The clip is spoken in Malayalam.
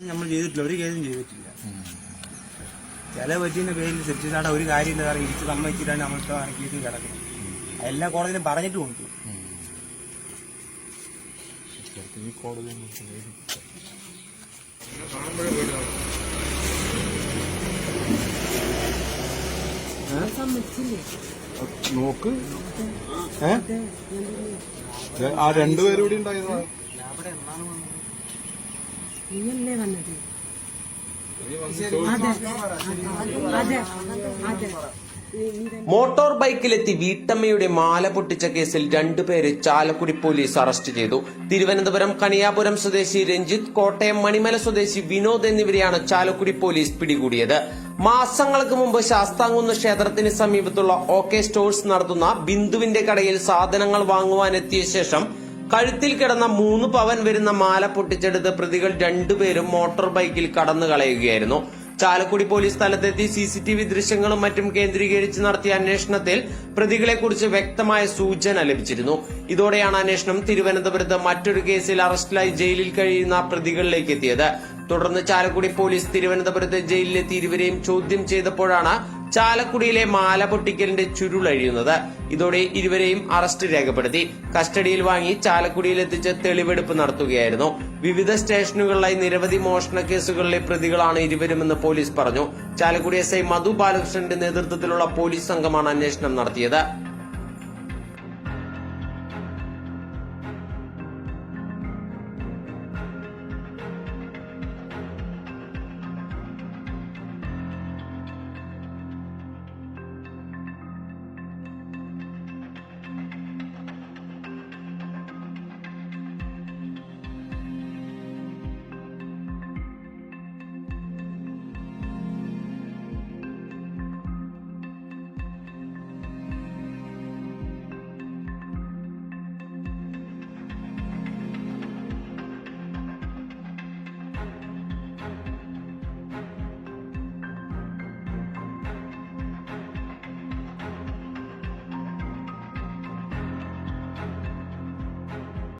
നമ്മൾ ചെയ്തിട്ടില്ല. ഒരു കേസും ചെയ്തിട്ടില്ല. ചില പറ്റിന്റെ പേരിൽ സെറ്റിസാടെ ഒരു കാര്യമില്ല കാരണം ഇരിച്ച് സമ്മതിച്ചിട്ടാണ് നമ്മളിപ്പോ ഇറക്കിയിട്ട് കിടക്കുന്നത്. എല്ലാ കോടതിയിലും പറഞ്ഞിട്ടും ഉണ്ട് നോക്ക് ആ രണ്ടുപേരും കൂടി ഉണ്ടായിരുന്ന. നീയല്ലേ വന്നത്? അതെ അതെ അതെ മോട്ടോർ ബൈക്കിലെത്തി വീട്ടമ്മയുടെ മാല പൊട്ടിച്ച കേസിൽ രണ്ടുപേരെ ചാലക്കുടി പോലീസ് അറസ്റ്റ് ചെയ്തു. തിരുവനന്തപുരം കണിയാപുരം സ്വദേശി രഞ്ജിത്ത് കോട്ടയം മണിമല സ്വദേശി വിനോദ് എന്നിവരെയാണ് ചാലക്കുടി പോലീസ് പിടികൂടിയത്. മാസങ്ങൾക്ക് മുമ്പ് ശാസ്താംകുന്ന് ക്ഷേത്രത്തിന് സമീപത്തുള്ള ഓക്കെ സ്റ്റോഴ്സ് നടത്തുന്ന ബിന്ദുവിന്റെ കടയിൽ സാധനങ്ങൾ വാങ്ങുവാനെത്തിയ ശേഷം കഴുത്തിൽ കിടന്ന മൂന്ന് പവൻ വരുന്ന മാല പൊട്ടിച്ചെടുത്ത് പ്രതികൾ രണ്ടുപേരും മോട്ടോർ ബൈക്കിൽ കടന്നു കളയുകയായിരുന്നു. ചാലക്കുടി പോലീസ് സ്ഥലത്തെത്തി സി സി ടി വി ദൃശ്യങ്ങളും മറ്റും കേന്ദ്രീകരിച്ച് നടത്തിയ അന്വേഷണത്തിൽ പ്രതികളെക്കുറിച്ച് വ്യക്തമായ സൂചന ലഭിച്ചിരുന്നു. ഇതോടെയാണ് അന്വേഷണം തിരുവനന്തപുരത്ത് മറ്റൊരു കേസിൽ അറസ്റ്റിലായി ജയിലിൽ കഴിയുന്ന പ്രതികളിലേക്ക് എത്തിയത്. തുടർന്ന് ചാലക്കുടി പോലീസ് തിരുവനന്തപുരത്തെ ജയിലിലെത്തി ഇരുവരെയും ചോദ്യം ചെയ്തപ്പോഴാണ് ചാലക്കുടിയിലെ മാല പൊട്ടിക്കലിന്റെ ചുരുളഴിയുന്നത് ഇതോടെ ഇരുവരെയും അറസ്റ്റ് രേഖപ്പെടുത്തി. കസ്റ്റഡിയിൽ വാങ്ങി ചാലക്കുടിയിൽ എത്തിച്ച് തെളിവെടുപ്പ് നടത്തുകയായിരുന്നു. വിവിധ സ്റ്റേഷനുകളിലായി നിരവധി മോഷണ കേസുകളിലെ പ്രതികളാണ് ഇരുവരുമെന്ന് പോലീസ് പറഞ്ഞു. ചാലക്കുടി എസ് ഐ മധു ബാലകൃഷ്ണന്റെ നേതൃത്വത്തിലുള്ള പോലീസ് സംഘമാണ് അന്വേഷണം നടത്തിയത്.